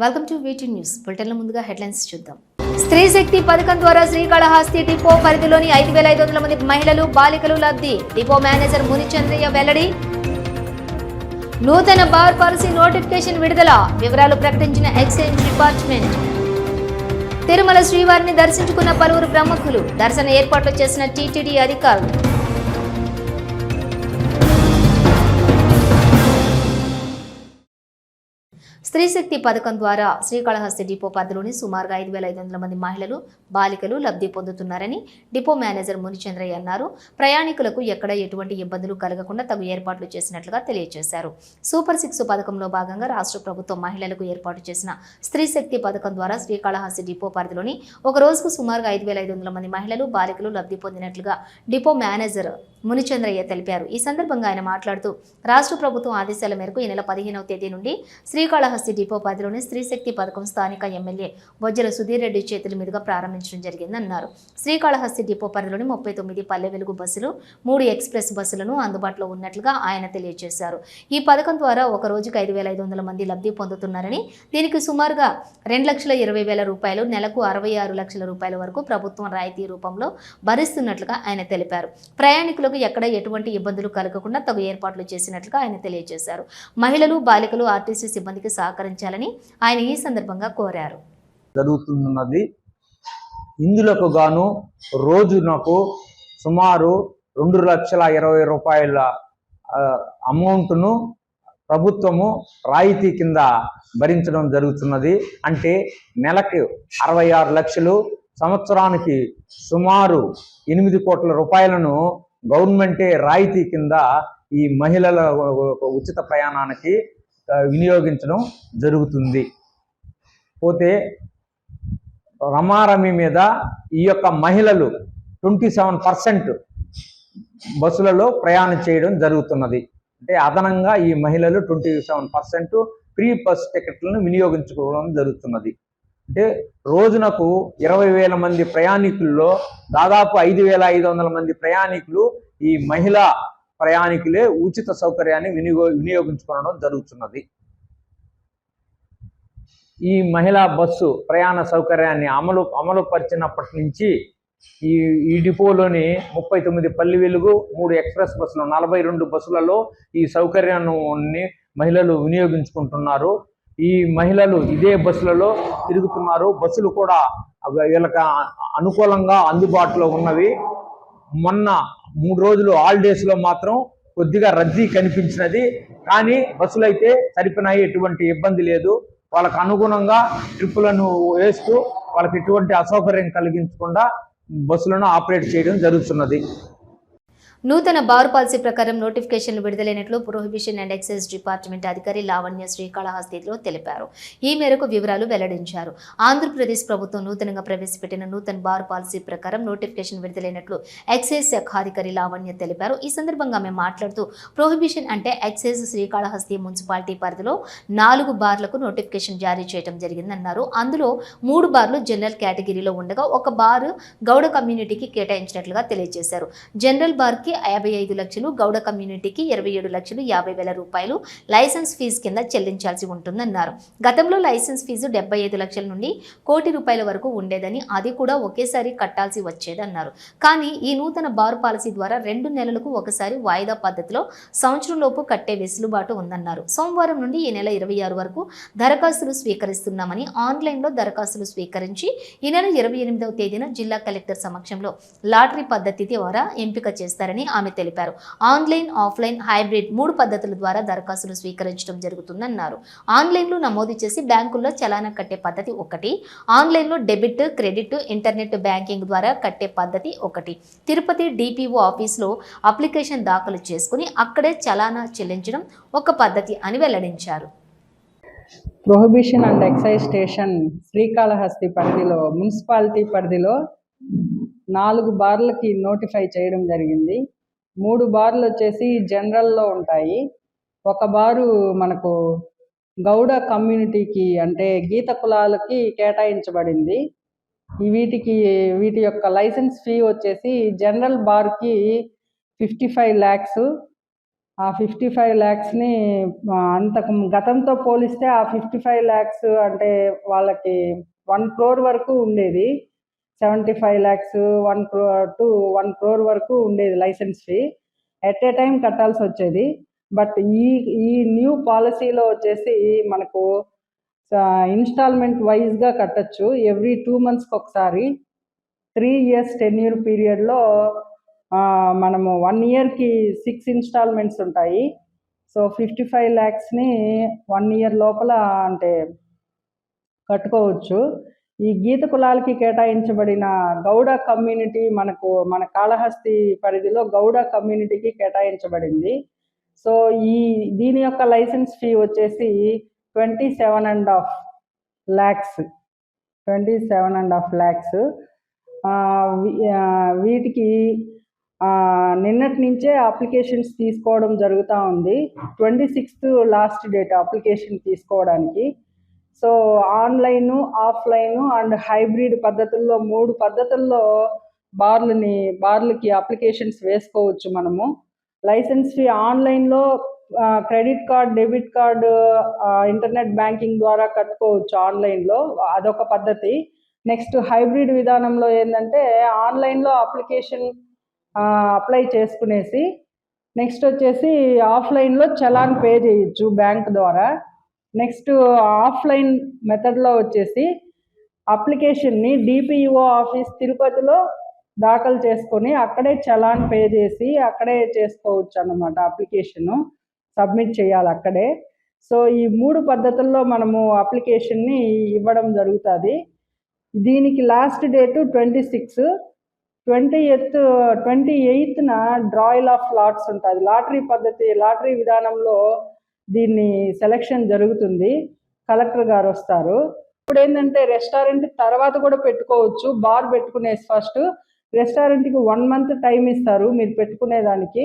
Welcome to VT news బులెటిన్ల ముందుగా headlines చూద్దాం. స్త్రీ శక్తి పథకం ద్వారా శ్రీకాళహస్తి డిపో పరిధిలోని ఐదు వేల ఐదు వందల మంది మహిళలు బాలికలు లబ్ధి. డిపో మేనేజర్ మునిచంద్రయ్య వెల్లడి. నూతన బార్ పాలసీ నోటిఫికేషన్ విడుదల. వివరాలు ప్రకటించిన ఎక్సైజ్ డిపార్ట్మెంట్. తిరుమల శ్రీవారిని దర్శించుకున్న పలువురు ప్రముఖులు దర్శన ఏర్పాట్లు చేసిన టీటీడీ అధికారులు. స్త్రీశక్తి పథకం ద్వారా శ్రీకాళహస్తి డిపో పరిధిలోని సుమారుగా ఐదు వేల ఐదు వందల మంది మహిళలు బాలికలు లబ్ధి పొందుతున్నారని డిపో మేనేజర్ మునిచంద్రయ్య అన్నారు. ప్రయాణికులకు ఎక్కడ ఎటువంటి ఇబ్బందులు కలగకుండా తగు ఏర్పాట్లు చేసినట్లుగా తెలియజేశారు. సూపర్ సిక్స్ పథకంలో భాగంగా రాష్ట్ర ప్రభుత్వం మహిళలకు ఏర్పాటు చేసిన స్త్రీశక్తి పథకం ద్వారా శ్రీకాళహస్తి డిపో పరిధిలోని ఒక రోజుకు సుమారుగా ఐదు వేల ఐదు వందల మంది మహిళలు బాలికలు లబ్ధి పొందినట్లుగా డిపో మేనేజర్ మునిచంద్రయ్య తెలిపారు. ఈ సందర్భంగా ఆయన మాట్లాడుతూ రాష్ట్ర ప్రభుత్వం ఆదేశాల మేరకు ఈ నెల పదిహేనవ తేదీ నుండి శ్రీకాళహస్తి డిపో పరిధిలోని స్త్రీశక్తి పథకం స్థానిక ఎమ్మెల్యే బొజ్జల సుధీర్ రెడ్డి చేతుల మీదుగా ప్రారంభించడం జరిగిందన్నారు. శ్రీకాళహస్తి డిపో పరిధిలోని ముప్పై తొమ్మిది పల్లె వెలుగు బస్సులు మూడు ఎక్స్ప్రెస్ బస్సులను అందుబాటులో ఉన్నట్లుగా ఆయన తెలియజేశారు. ఈ పథకం ద్వారా ఒక రోజుకు ఐదు వేల ఐదు వందల మంది లబ్ధి పొందుతున్నారని దీనికి సుమారుగా రెండు లక్షల ఇరవై వేల రూపాయలు నెలకు అరవై ఆరు లక్షల రూపాయల వరకు ప్రభుత్వం రాయితీ రూపంలో భరిస్తున్నట్లుగా ఆయన తెలిపారు. ప్రయాణికులకు ఎక్కడ ఎటువంటి ఇబ్బందులు కలగకుండా తగు ఏర్పాట్లు చేసినట్లుగా ఆయన తెలియజేశారు. మహిళలు బాలికలు ఆర్టీసీ సిబ్బందికి సహకరించాలని ఆయన ఈ సందర్భంగా కోరారు. జరుగుతున్నది. ఇందులకు గాను రోజునకు సుమారు రెండు లక్షల ఇరవై రూపాయల అమౌంట్ను ప్రభుత్వము రాయితీ కింద భరించడం జరుగుతున్నది. అంటే నెలకు అరవై ఆరు లక్షలు సంవత్సరానికి సుమారు ఎనిమిది కోట్ల రూపాయలను గవర్నమెంటే రాయితీ కింద ఈ మహిళల ఉచిత ప్రయాణానికి వినియోగించడం జరుగుతుంది. పోతే రమారమి మీద ఈ యొక్క మహిళలు ట్వంటీ సెవెన్ పర్సెంట్ బస్సులలో ప్రయాణం చేయడం జరుగుతున్నది. అంటే అదనంగా ఈ మహిళలు twenty seven percent free bus టికెట్లను వినియోగించుకోవడం జరుగుతున్నది. అంటే రోజునకు ఇరవై వేల మంది ప్రయాణికుల్లో దాదాపు ఐదు వేల ఐదు వందల మంది ప్రయాణికులు ఈ మహిళా ప్రయాణికులే ఉచిత సౌకర్యాన్ని వినియోగ వినియోగించుకోవడం జరుగుతున్నది. ఈ మహిళా బస్సు ప్రయాణ సౌకర్యాన్ని అమలు అమలు పరిచినప్పటి నుంచి ఈ ఈ డిపోలోని ముప్పై తొమ్మిది పల్లి వెలుగు మూడు ఎక్స్ప్రెస్ బస్సులు నలభై రెండు బస్సులలో ఈ సౌకర్యాన్ని మహిళలు వినియోగించుకుంటున్నారు. ఈ మహిళలు ఇదే బస్సులలో తిరుగుతున్నారు. బస్సులు కూడా వీళ్ళకి అనుకూలంగా అందుబాటులో ఉన్నవి. మొన్న మూడు రోజులు హాలిడేస్లో మాత్రం కొద్దిగా రద్దీ కనిపించినది. కానీ బస్సులు అయితే సరిపోయినాయి ఎటువంటి ఇబ్బంది లేదు. వాళ్ళకు అనుగుణంగా ట్రిప్పులను వేస్తూ వాళ్ళకి ఎటువంటి అసౌకర్యం కలిగించకుండా బస్సులను ఆపరేట్ చేయడం జరుగుతున్నది. నూతన బార్ పాలసీ ప్రకారం నోటిఫికేషన్లు విడుదలైనట్లు ప్రొహిబిషన్ అండ్ ఎక్సైజ్ డిపార్ట్మెంట్ అధికారి లావణ్య శ్రీకాళహస్తిలో తెలిపారు. ఈ మేరకు వివరాలు వెల్లడించారు. ఆంధ్రప్రదేశ్ ప్రభుత్వం నూతనంగా ప్రవేశపెట్టిన నూతన బార్ పాలసీ ప్రకారం నోటిఫికేషన్ విడుదలైనట్లు ఎక్సైజ్ శాఖాధికారి లావణ్య తెలిపారు. ఈ సందర్భంగా ఆమె మాట్లాడుతూ ప్రొహిబిషన్ అంటే ఎక్సైజ్ శ్రీకాళహస్తి మున్సిపాలిటీ పరిధిలో నాలుగు బార్లకు నోటిఫికేషన్ జారీ చేయడం జరిగిందన్నారు. అందులో మూడు బార్లు జనరల్ కేటగిరీలో ఉండగా ఒక బార్ గౌడ కమ్యూనిటీకి కేటాయించినట్లుగా తెలియజేశారు. జనరల్ బార్ బార్కి యాభై ఐదు లక్షలు గౌడ కమ్యూనిటీకి ఇరవై ఏడు లక్షలు యాభై వేల రూపాయలు లైసెన్స్ ఫీజు కింద చెల్లించాల్సి ఉంటుందన్నారు. గతంలో లైసెన్స్ ఫీజు డెబ్బై ఐదు లక్షల నుండి కోటి రూపాయల వరకు ఉండేదని అది కూడా ఒకేసారి కట్టాల్సి వచ్చేదన్నారు. కానీ ఈ నూతన బార్ పాలసీ ద్వారా రెండు నెలలకు ఒకసారి వాయిదా పద్ధతిలో సంవత్సరంలోపు కట్టే వెసులుబాటు ఉందన్నారు. సోమవారం నుండి ఈ నెల ఇరవై ఆరు వరకు దరఖాస్తులు స్వీకరిస్తున్నామని ఆన్లైన్లో దరఖాస్తులు స్వీకరించి ఈ నెల ఇరవై ఎనిమిదవ తేదీన జిల్లా కలెక్టర్ సమక్షంలో లాటరీ పద్ధతి ద్వారా ఎంపిక చేస్తారని ఆమె తెలిపారు. ఆన్లైన్ ఆఫ్లైన్ హైబ్రిడ్ మూడు పద్ధతుల ద్వారా దరఖాస్తులు స్వీకరించడం జరుగుతుందన్నారు. ఆన్లైన్లో నమోదు చేసి బ్యాంకుల్లో చలానా కట్టే పద్ధతి ఒకటి ఆన్లైన్లో డెబిట్ క్రెడిట్ ఇంటర్నెట్ బ్యాంకింగ్ ద్వారా కట్టే పద్ధతి ఒకటి. తిరుపతి డిపిఓ ఆఫీస్లో అప్లికేషన్ దాఖలు చేసుకుని అక్కడే చలానా చెల్లించడం ఒక పద్ధతి అని వెల్లడించారు. Prohibition and excise station Srikalahasti పరిధిలో మున్సిపాలిటీ పరిధిలో నాలుగు బార్లకి నోటిఫై చేయడం జరిగింది. మూడు బార్లు వచ్చేసి జనరల్లో ఉంటాయి. ఒక బారు మనకు గౌడ కమ్యూనిటీకి అంటే గీత కులాలకి కేటాయించబడింది. వీటికి వీటి యొక్క లైసెన్స్ ఫీ వచ్చేసి జనరల్ బార్కి ఫిఫ్టీ ఫైవ్ ల్యాక్స్. ఆ ఫిఫ్టీ ఫైవ్ ల్యాక్స్ని అంతకు గతంతో పోలిస్తే ఆ ఫిఫ్టీ ఫైవ్ ల్యాక్స్ అంటే వాళ్ళకి వన్ క్రోర్ వరకు ఉండేది. Seventy five lakhs one crore to one crore వరకు ఉండేది licence fee at a time కట్టాల్సి వచ్చేది. బట్ ఈ ఈ న్యూ పాలసీలో వచ్చేసి మనకు ఇన్స్టాల్మెంట్ వైజ్గా కట్టచ్చు. ఎవ్రీ టూ మంత్స్కి ఒకసారి త్రీ ఇయర్స్ టెన్యూర్ పీరియడ్లో మనము వన్ ఇయర్కి సిక్స్ ఇన్స్టాల్మెంట్స్ ఉంటాయి. సో ఫిఫ్టీ ఫైవ్ ల్యాక్స్ని వన్ ఇయర్ లోపల అంటే కట్టుకోవచ్చు. ఈ గీత కులాలకి కేటాయించబడిన గౌడ కమ్యూనిటీ మనకు మన కాళహస్తి పరిధిలో గౌడ కమ్యూనిటీకి కేటాయించబడింది. సో ఈ దీని యొక్క లైసెన్స్ ఫీ వచ్చేసి twenty seven and half lakhs. Twenty seven and half lakhs. వీటికి నిన్నటి నుంచే అప్లికేషన్స్ తీసుకోవడం జరుగుతూ ఉంది. Twenty sixth last date application తీసుకోవడానికి. So online offline and hybrid పద్ధతుల్లో మూడు పద్ధతుల్లో బార్లని బార్లకి అప్లికేషన్స్ వేసుకోవచ్చు మనము. లైసెన్స్ ఫీ ఆన్లైన్లో credit card debit card internet banking ద్వారా కట్టుకోవచ్చు ఆన్లైన్లో. అదొక పద్ధతి. నెక్స్ట్ హైబ్రిడ్ విధానంలో ఏంటంటే ఆన్లైన్లో అప్లికేషన్ అప్లై చేసుకునేసి నెక్స్ట్ వచ్చేసి ఆఫ్లైన్లో చలాన్ పే చేయొచ్చు బ్యాంక్ ద్వారా. నెక్స్ట్ ఆఫ్లైన్ మెథడ్లో వచ్చేసి అప్లికేషన్ని డిపిఓ ఆఫీస్ తిరుపతిలో దాఖలు చేసుకొని అక్కడే చలాన్ పే చేసి అక్కడే చేసుకోవచ్చు అన్నమాట అప్లికేషను. సబ్మిట్ చేయాలి అక్కడే. సో ఈ మూడు పద్ధతుల్లో మనము అప్లికేషన్ని ఇవ్వడం జరుగుతుంది. దీనికి last date twenty six. Twenty eighth twenty ఎయిత్న drawal of lots ఉంటుంది. లాటరీ పద్ధతి లాటరీ విధానంలో దీన్ని సెలక్షన్ జరుగుతుంది. కలెక్టర్ గారు వస్తారు. ఇప్పుడు ఏంటంటే రెస్టారెంట్ తర్వాత కూడా పెట్టుకోవచ్చు. బార్ పెట్టుకునేసి ఫస్ట్ రెస్టారెంట్కి వన్ మంత్ టైం ఇస్తారు మీరు పెట్టుకునే దానికి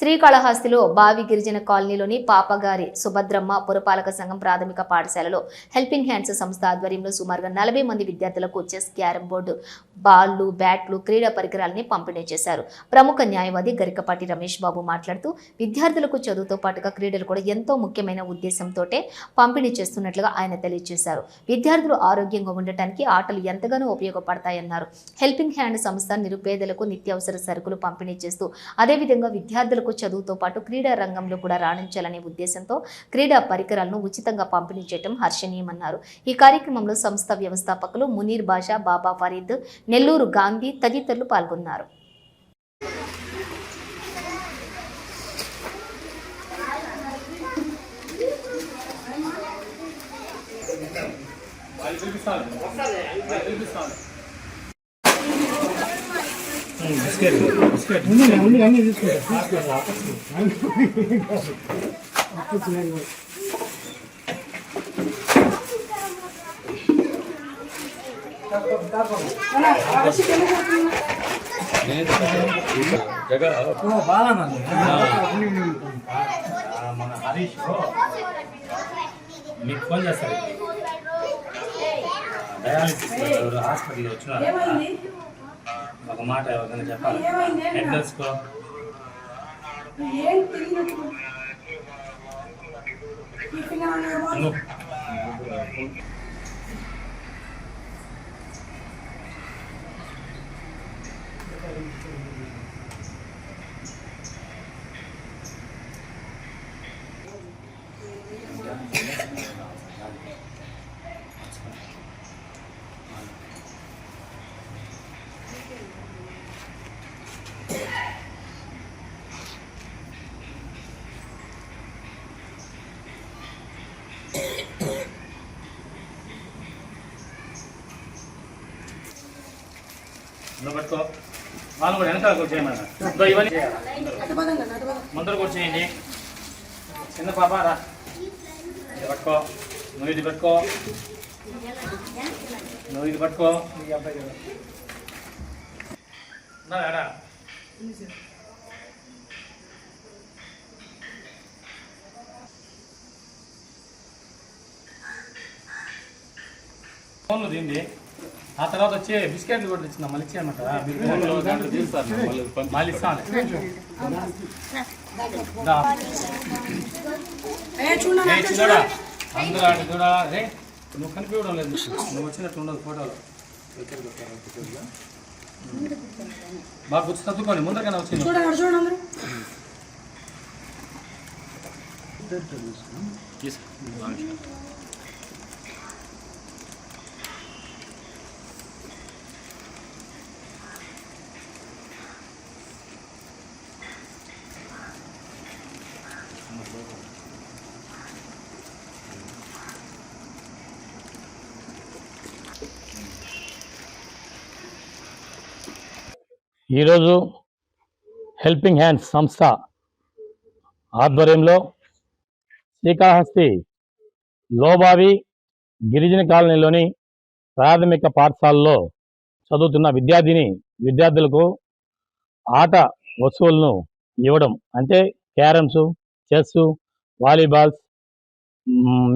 శ్రీకాళహస్తిలో బావి గిరిజన కాలనీలోని పాపగారి సుభద్రమ్మ పురపాలక సంఘం ప్రాథమిక పాఠశాలలో హెల్పింగ్ హ్యాండ్స్ సంస్థ ఆధ్వర్యంలో సుమారుగా నలభై మంది విద్యార్థులకు చెస్ క్యారం బోర్డు బాళ్ళు బ్యాట్లు క్రీడా పరికరాలని పంపిణీ చేశారు. ప్రముఖ న్యాయవాది గరికపాటి రమేష్ బాబు మాట్లాడుతూ విద్యార్థులకు చదువుతో పాటుగా క్రీడలు కూడా ఎంతో ముఖ్యమైన ఉద్దేశంతో పంపిణీ చేస్తున్నట్లుగా ఆయన తెలియజేశారు. విద్యార్థులు ఆరోగ్యంగా ఉండటానికి ఆటలు ఎంతగానో ఉపయోగపడతాయన్నారు. హెల్పింగ్ హ్యాండ్ సంస్థ నిరుపేదలకు నిత్యావసర సరుకులు పంపిణీ చేస్తూ అదేవిధంగా విద్యార్థులకు చదువుతో పాటు క్రీడా రంగంలో కూడా రాణించాలనే ఉద్దేశంతో క్రీడా పరికరాలను ఉచితంగా పంపిణీ చేయడం హర్షణీయమన్నారు. ఈ కార్యక్రమంలో సంస్థ వ్యవస్థాపకులు మునీర్ బాషా బాబా ఫరీద్ నెల్లూరు గాంధీ తదితరులు పాల్గొన్నారు. మన హరీష్ మీకు ఫోన్ చేస్తారు డయాలిసిస్ హాస్పిటల్ వచ్చినారు ఒక మాట ఎవరికైనా చెప్పాలి? హెడ్ నర్స్కో నువ్వు పట్టుకో. వాళ్ళు కూడా వెనకాల కూర్చోమన్నా ఇవన్నీ ముందర కూర్చోయండి. చిన్న పాప రా. ఇది పట్టుకో. నువ్వు ఇది పట్టుకో. నువ్వు ఇది పట్టుకో. ఉన్నాడా ఫోన్లు దీన్ని ఆ తర్వాత వచ్చి బిస్కెట్లు కూడా తెచ్చిందా మళ్ళీ ఇచ్చేయమంటారా మళ్ళీ ఇస్తాను. అందరూ ఆడ చూడా. రే నువ్వు కనిపించడం లేదు నువ్వు వచ్చినట్టు ఉండదు ఫోటోలో. బాగా గుర్తు తత్తుకోండి ముందరకైనా వచ్చింది. ఈరోజు హెల్పింగ్ హ్యాండ్స్ సంస్థ ఆధ్వర్యంలో శ్రీకాహస్తి లోబావి గిరిజన కాలనీలోని ప్రాథమిక పాఠశాలలో చదువుతున్న విద్యార్థిని విద్యార్థులకు ఆట వస్తువులను ఇవ్వడం అంటే క్యారమ్స్ చెస్ వాలీబాల్స్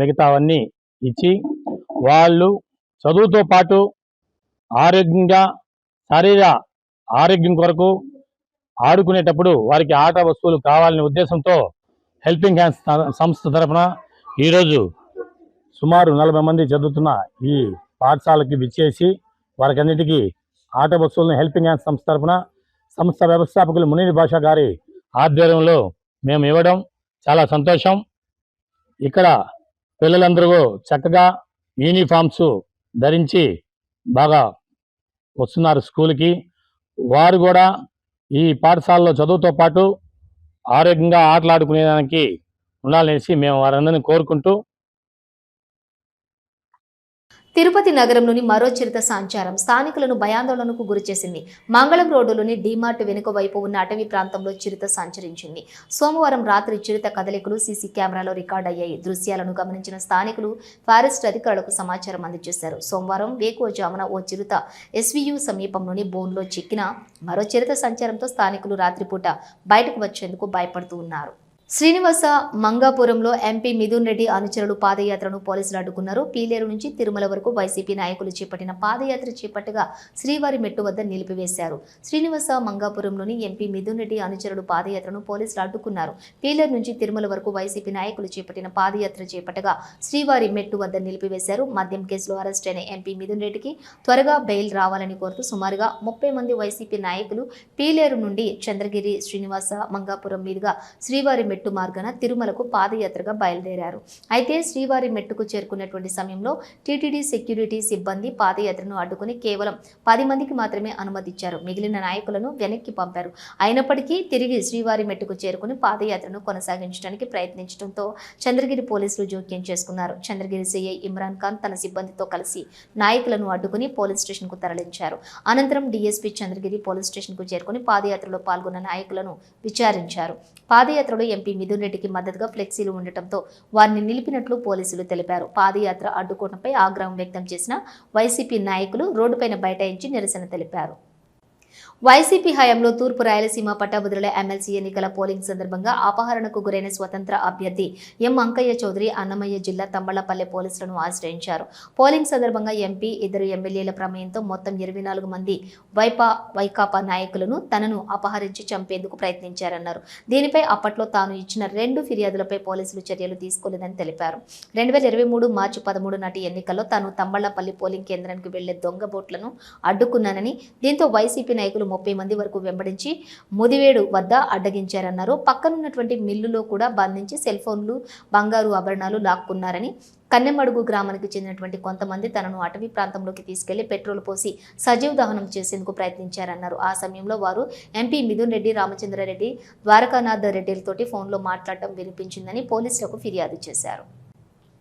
మిగతావన్నీ ఇచ్చి వాళ్ళు చదువుతో పాటు ఆరోగ్యంగా శరీర ఆరోగ్యం కొరకు ఆడుకునేటప్పుడు వారికి ఆట వస్తువులు కావాలనే ఉద్దేశంతో హెల్పింగ్ హ్యాండ్స్ సంస్థ తరఫున ఈరోజు సుమారు నలభై మంది చదువుతున్న ఈ పాఠశాలకి విచ్చేసి వారికన్నిటికీ ఆట వస్తువులను హెల్పింగ్ హ్యాండ్స్ సంస్థ తరఫున సంస్థ వ్యవస్థాపకులు మునీర్ భాష గారి ఆధ్వర్యంలో మేము ఇవ్వడం చాలా సంతోషం. ఇక్కడ పిల్లలందరూ చక్కగా యూనిఫామ్స్ ధరించి బాగా వస్తున్నారు స్కూల్కి. వారు కూడా ఈ పాఠశాలలో చదువుతో పాటు ఆరోగ్యంగా ఆటలాడుకునేదానికి ఉండాలనేసి మేము వారందరినీ కోరుకుంటూ తిరుపతి నగరంలోని మరో చిరుత సంచారం స్థానికులను భయాందోళనకు గురిచేసింది మంగళం రోడ్డులోని డీమార్ట్ వెనుక వైపు ఉన్న అటవీ ప్రాంతంలో చిరుత సంచరించింది. సోమవారం రాత్రి చిరుత కదలికలు సీసీ కెమెరాలో రికార్డ్ అయ్యాయి. దృశ్యాలను గమనించిన స్థానికులు ఫారెస్ట్ అధికారులకు సమాచారం అందజేశారు. సోమవారం వేకువజామున ఓ చిరుత ఎస్వీయూ సమీపంలోని బోన్లో చిక్కిన మరో చిరుత సంచారంతో స్థానికులు రాత్రిపూట బయటకు వచ్చేందుకు భయపడుతూ ఉన్నారు. శ్రీనివాస మంగాపురంలో ఎంపీ మిథున్ రెడ్డి అనుచరులు పాదయాత్రను పోలీసులు అడ్డుకున్నారు. పీలేరు నుంచి తిరుమల వరకు వైసీపీ నాయకులు చేపట్టిన పాదయాత్ర చేపట్టగా శ్రీవారి మెట్టు వద్ద నిలిపివేశారు. శ్రీనివాస మంగాపురంలోని ఎంపీ మిథున్ రెడ్డి అనుచరులు పాదయాత్రను పోలీసులు అడ్డుకున్నారు. పీలేరు నుంచి తిరుమల వరకు వైసీపీ నాయకులు చేపట్టిన పాదయాత్ర చేపట్టగా శ్రీవారి మెట్టు వద్ద నిలిపివేశారు. మద్యం కేసులో అరెస్ట్ అయిన ఎంపీ మిథున్ రెడ్డికి త్వరగా బెయిల్ రావాలని కోరుతూ సుమారుగా ముప్పై మంది వైసీపీ నాయకులు పీలేరు నుండి చంద్రగిరి శ్రీనివాస మంగాపురం మీదుగా శ్రీవారి మెట్టు మార్గాన తిరుమలకు పాదయాత్రగా బయలుదేరారు. అయితే శ్రీవారి మెట్టుకు చేరుకున్నటువంటి సమయంలో టీటీడీ సెక్యూరిటీ సిబ్బంది పాదయాత్రను అడ్డుకుని కేవలం పది మందికి మాత్రమే అనుమతిచ్చారు. మిగిలిన నాయకులను వెనక్కి పంపారు. అయినప్పటికీ తిరిగి శ్రీవారి మెట్టుకు చేరుకుని పాదయాత్రను కొనసాగించడానికి ప్రయత్నించడంతో చంద్రగిరి పోలీసులు జోక్యం చేసుకున్నారు. చంద్రగిరి సీఐ ఇమ్రాన్ ఖాన్ తన సిబ్బందితో కలిసి నాయకులను అడ్డుకుని పోలీస్ స్టేషన్కు తరలించారు. అనంతరం డీఎస్పీ చంద్రగిరి పోలీస్ స్టేషన్కు చేరుకుని పాదయాత్రలో పాల్గొన్న నాయకులను విచారించారు. పాదయాత్రలో ఎంపీ మిథున్ రెడ్డికి మద్దతుగా ఫ్లెక్సీలు ఉండటంతో వారిని నిలిపినట్లు పోలీసులు తెలిపారు. పాదయాత్ర అడ్డుకోవడంపై ఆగ్రహం వ్యక్తం చేసిన వైసీపీ నాయకులు రోడ్డుపైన బైఠాయించి నిరసన తెలిపారు. వైసీపీ హయాంలో తూర్పు రాయలసీమ పట్టభద్రుల ఎమ్మెల్సీ ఎన్నికల పోలింగ్ సందర్భంగా అపహరణకు గురైన స్వతంత్ర అభ్యర్థి ఎం అంకయ్య చౌదరి అన్నమయ్య జిల్లా తమ్మళ్ళపల్లె పోలీసులను ఆశ్రయించారు. పోలింగ్ సందర్భంగా ఎంపీ ఇద్దరు ఎమ్మెల్యేల ప్రమేయంతో మొత్తం ఇరవై నాలుగు మంది వైపా వైకాపా నాయకులను తనను అపహరించి చంపేందుకు ప్రయత్నించారన్నారు. దీనిపై అప్పట్లో తాను ఇచ్చిన రెండు ఫిర్యాదులపై పోలీసులు చర్యలు తీసుకోలేదని తెలిపారు. రెండు వేల ఇరవై మూడు మార్చి పదమూడు నాటి ఎన్నికల్లో తాను తమ్మళ్ళపల్లి పోలింగ్ కేంద్రానికి వెళ్ళే దొంగ బోట్లను అడ్డుకున్నానని దీంతో వైసీపీ నాయకులు ముప్పై మంది వరకు వెంబడించి ముదివేడు వద్ద అడ్డగించారన్నారు. పక్కనున్నటువంటి మిల్లులో కూడా బంధించి సెల్ ఫోన్లు బంగారు ఆభరణాలు లాక్కున్నారని కన్నెమడుగు గ్రామానికి చెందినటువంటి కొంతమంది తనను అటవీ ప్రాంతంలోకి తీసుకెళ్ళి పెట్రోల్ పోసి సజీవ దహనం చేసేందుకు ప్రయత్నించారన్నారు. ఆ సమయంలో వారు ఎంపీ మిథున్ రెడ్డి రామచంద్రారెడ్డి ద్వారకానాథ్ రెడ్డిలతోటి ఫోన్లో మాట్లాడటం వినిపించిందని పోలీసులకు ఫిర్యాదు చేశారు.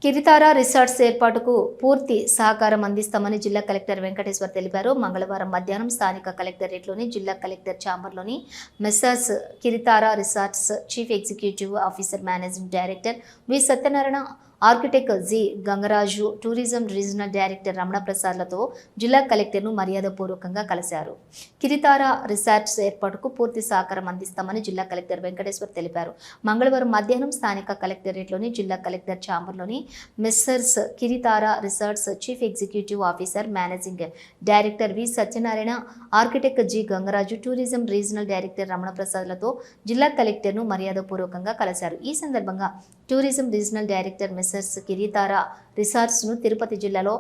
కిరితారా రిసార్ట్స్ ఏర్పాటుకు పూర్తి సహకారం అందిస్తామని జిల్లా కలెక్టర్ వెంకటేశ్వర్ తెలిపారు. మంగళవారం మధ్యాహ్నం స్థానిక కలెక్టరేట్లోని జిల్లా collector ఛాంబర్లోని messrs Kiritara resorts chief executive officer managing director V Satyanarayana architect G. Gangaraju tourism regional director Ramana ప్రసాద్లతో జిల్లా కలెక్టర్ను మర్యాదపూర్వకంగా కలిశారు. కిరితార రిసార్ట్స్ ఏర్పాటుకు పూర్తి సహకారం అందిస్తామని జిల్లా కలెక్టర్ వెంకటేశ్వర్ తెలిపారు. మంగళవారం మధ్యాహ్నం స్థానిక కలెక్టరేట్లోని జిల్లా collector ఛాంబర్లోని messrs Kiritara resorts chief executive officer managing director V. Satyanarayana architect G. Gangaraju tourism regional director Ramana ప్రసాద్లతో జిల్లా కలెక్టర్ను మర్యాదపూర్వకంగా కలిశారు. ఈ సందర్భంగా tourism regional director messrs Kiritara రిసార్ట్స్ను Tirupati జిల్లాలో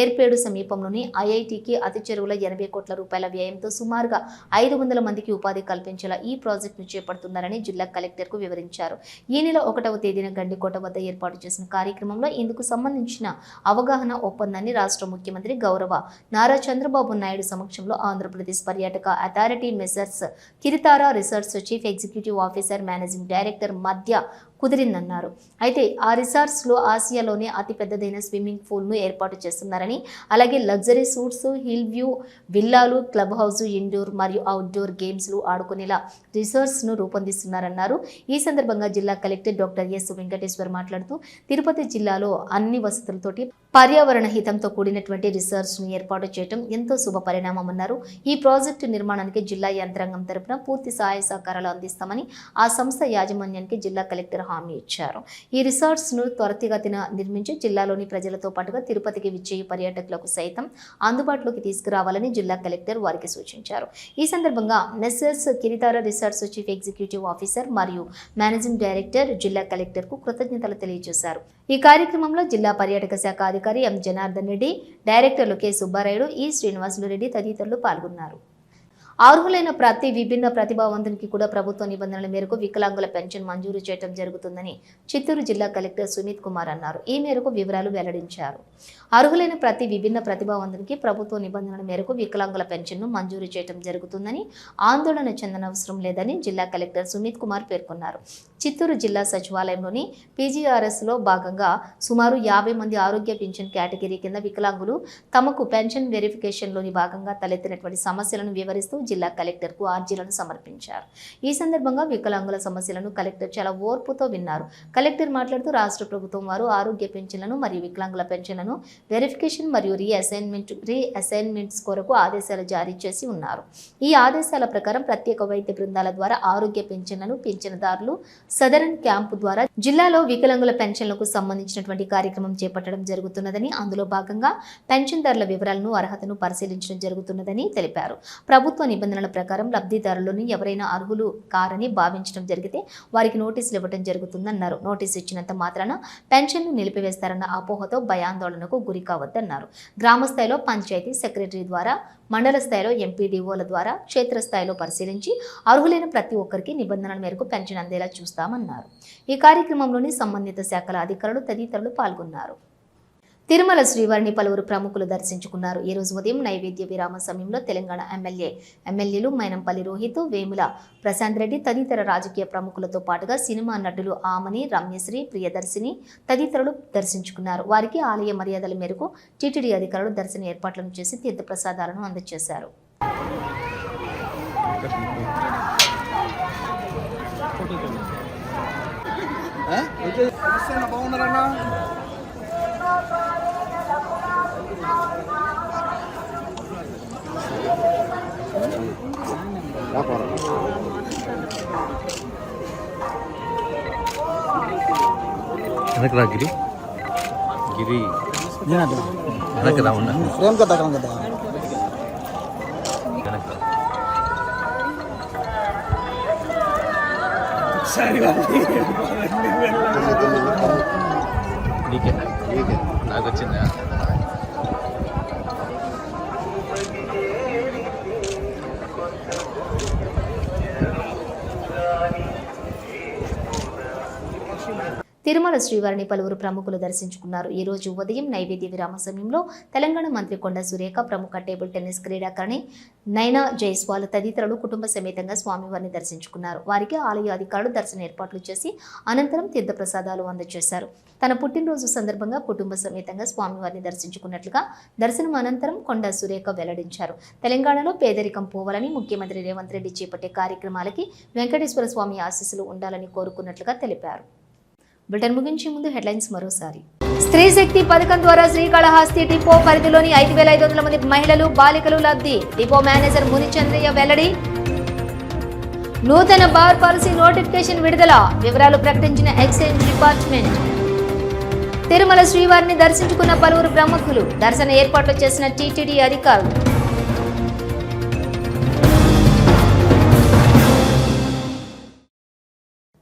ఏర్పేడు సమీపంలోని ఐఐటికి అతి చెరువుల ఎనభై కోట్ల రూపాయల వ్యయంతో సుమారుగా ఐదు వందల మందికి ఉపాధి కల్పించేలా ఈ ప్రాజెక్టును చేపడుతున్నారని జిల్లా కలెక్టర్కు వివరించారు. ఈ నెల ఒకటవ తేదీన గండికోట వద్ద ఏర్పాటు చేసిన కార్యక్రమంలో ఇందుకు సంబంధించిన అవగాహన ఒప్పందాన్ని రాష్ట్ర ముఖ్యమంత్రి గౌరవ నారా చంద్రబాబు నాయుడు సమక్షంలో ఆంధ్రప్రదేశ్ పర్యాటక authority messrs Kiritara resorts chief executive officer managing director మధ్య కుదిరిందన్నారు. అయితే ఆ రిసార్ట్స్లో ఆసియాలోనే అతిపెద్ద అతిపెద్దదైన స్విమ్మింగ్ పూల్ను ఏర్పాటు చేస్తున్నారని అలాగే లగ్జరీ సూట్స్ హిల్ వ్యూ విల్లాలు క్లబ్ హౌస్ ఇండోర్ మరియు అవుట్డోర్ గేమ్స్లు ఆడుకునేలా రిసార్ట్స్ను రూపొందిస్తున్నారన్నారు. ఈ సందర్భంగా జిల్లా కలెక్టర్ డాక్టర్ ఎస్ వెంకటేశ్వర్ మాట్లాడుతూ తిరుపతి జిల్లాలో అన్ని వసతులతోటి పర్యావరణ హితంతో కూడినటువంటి రిసార్ట్స్ను ఏర్పాటు చేయడం ఎంతో శుభ పరిణామమన్నారు. ఈ ప్రాజెక్టు నిర్మాణానికి జిల్లా యంత్రాంగం తరపున పూర్తి సహాయ సహకారాలు అందిస్తామని ఆ సంస్థ యాజమాన్యానికి జిల్లా కలెక్టర్ హామీ ఇచ్చారు. ఈ రిసార్ట్స్ను త్వరితగతిన నిర్మించి జిల్లాలోని ప్రజలతో పాటుగా తిరుపతికి విచ్చేయి పర్యాటకులకు సైతం అందుబాటులోకి తీసుకురావాలని జిల్లా కలెక్టర్ వారికి సూచించారు. ఈ సందర్భంగా Messrs Kiritara resorts chief executive officer మరియు మేనేజింగ్ డైరెక్టర్ జిల్లా కలెక్టర్కు కృతజ్ఞతలు తెలియజేశారు. ఈ కార్యక్రమంలో జిల్లా పర్యాటక శాఖ అధికారి ఎం జనార్దన్ రెడ్డి డైరెక్టర్లు కె సుబ్బారాయుడు ఈ శ్రీనివాసులు రెడ్డి తదితరులు పాల్గొన్నారు. అర్హులైన ప్రతి విభిన్న ప్రతిభావంతునికి కూడా ప్రభుత్వ నిబంధనల మేరకు వికలాంగుల పెన్షన్ మంజూరు చేయడం జరుగుతుందని చిత్తూరు జిల్లా కలెక్టర్ సునీత్ కుమార్ అన్నారు. ఈ మేరకు వివరాలు వెల్లడించారు. అర్హులైన ప్రతి విభిన్న ప్రతిభావంతునికి ప్రభుత్వ నిబంధనల మేరకు వికలాంగుల పెన్షన్ను మంజూరు చేయడం జరుగుతుందని ఆందోళన చెందనవసరం లేదని జిల్లా కలెక్టర్ సునీత్ కుమార్ పేర్కొన్నారు. చిత్తూరు జిల్లా సచివాలయంలోని పీజీఆర్ఎస్లో భాగంగా సుమారు యాభై మంది ఆరోగ్య పెన్షన్ కేటగిరీ కింద వికలాంగులు తమకు పెన్షన్ వెరిఫికేషన్లోని భాగంగా తలెత్తినటువంటి సమస్యలను వివరిస్తూ జిల్లా కలెక్టర్కు ఆర్జీలను సమర్పించారు. ఈ సందర్భంగా వికలాంగుల సమస్యలను కలెక్టర్ చాలా ఓర్పుతో విన్నారు. కలెక్టర్ మాట్లాడుతూ రాష్ట్ర ప్రభుత్వం వారు ఆరోగ్య పెన్షన్లను మరియు వికలాంగుల పెన్షన్లను వెరిఫికేషన్ మరియు రీ అసైన్మెంట్ కొరకు ఆదేశాలు జారీ చేసి ఉన్నారు. ఈ ఆదేశాల ప్రకారం ప్రత్యేక వైద్య బృందాల ద్వారా ఆరోగ్య పెన్షన్లను పెన్షన్దారులు సదరన్ క్యాంపు ద్వారా జిల్లాలో వికలాంగుల పెన్షన్లకు సంబంధించినటువంటి కార్యక్రమం చేపట్టడం జరుగుతున్నదని అందులో భాగంగా పెన్షన్దారుల వివరాలను అర్హతను పరిశీలించడం జరుగుతున్నదని తెలిపారు. ప్రభుత్వ నిబంధనల ప్రకారం లబ్ధిదారులను ఎవరైనా అర్హులు కారని భావించడం జరిగితే వారికి నోటీసులు ఇవ్వడం జరుగుతుందన్నారు. నోటీసు ఇచ్చినంత మాత్రాన పెన్షన్ను నిలిపివేస్తారన్న అపోహతో భయాందోళనకు గురి కావద్దన్నారు. గ్రామ స్థాయిలో పంచాయతీ సెక్రటరీ ద్వారా మండల స్థాయిలో ఎంపీడీఓల ద్వారా క్షేత్రస్థాయిలో పరిశీలించి అర్హులైన ప్రతి ఒక్కరికి నిబంధనల మేరకు పెన్షన్ అందేలా చూస్తామన్నారు. ఈ కార్యక్రమంలోని సంబంధిత శాఖల అధికారులు తదితరులు పాల్గొన్నారు. తిరుమల శ్రీవారిని పలువురు ప్రముఖులు దర్శించుకున్నారు. ఈ రోజు ఉదయం నైవేద్య విరామ సమయంలో తెలంగాణ ఎమ్మెల్యే ఎమ్మెల్యేలు మైనంపల్లి రోహిత్ వేముల ప్రశాంత్ రెడ్డి తదితర రాజకీయ ప్రముఖులతో పాటుగా సినిమా నటులు ఆమని రమ్యశ్రీ ప్రియదర్శిని తదితరులు దర్శించుకున్నారు. వారికి ఆలయ మర్యాదల మేరకు టీటీడీ అధికారులు దర్శన ఏర్పాట్లను చేసి తీర్థప్రసాదాలను అందజేశారు. వెనక్కి రా గిరి గిరి వెనక్కి రా ఉండ ప్రేమ కథ కదా వెనక్కి రా నీకే నాకు తిరుమల శ్రీవారిని పలువురు ప్రముఖులు దర్శించుకున్నారు. ఈ రోజు ఉదయం నైవేద్య విరామ సమయంలో తెలంగాణ మంత్రి కొండ సురేఖ ప్రముఖ టేబుల్ టెన్నిస్ క్రీడాకారిణి నైనా జైస్వాల్ తదితరులు కుటుంబ సమేతంగా స్వామివారిని దర్శించుకున్నారు. వారికి ఆలయ అధికారులు దర్శన ఏర్పాట్లు చేసి అనంతరం తీర్థప్రసాదాలు అందజేశారు. తన పుట్టినరోజు సందర్భంగా కుటుంబ సమేతంగా స్వామివారిని దర్శించుకున్నట్లుగా దర్శనం అనంతరం కొండ సురేఖ వెల్లడించారు. తెలంగాణలో పేదరికం పోవాలని ముఖ్యమంత్రి రేవంత్ రెడ్డి చేపట్టే కార్యక్రమాలకి వెంకటేశ్వర స్వామి ఆశీస్సులు ఉండాలని కోరుకున్నట్లుగా తెలిపారు. బులెటిన్ ముగించే ముందు హెడ్లైన్స్ మరోసారి. స్త్రీ శక్తి పథకం ద్వారా శ్రీకాళహస్తి డిపో పరిధిలోని ఐదు వేల ఐదు వందల మంది మహిళలు బాలికలు లబ్ధి. డిపో మేనేజర్ మునిచంద్రయ్య వెల్లడి. నూతన బార్ పాలసీ నోటిఫికేషన్ విడుదల. వివరాలు ప్రకటించిన ఎక్సైజ్ డిపార్ట్మెంట్. తిరుమల శ్రీవారిని దర్శించుకున్న పలువురు ప్రముఖులు దర్శన ఏర్పాట్లు చేసిన టీటీడీ అధికారులు.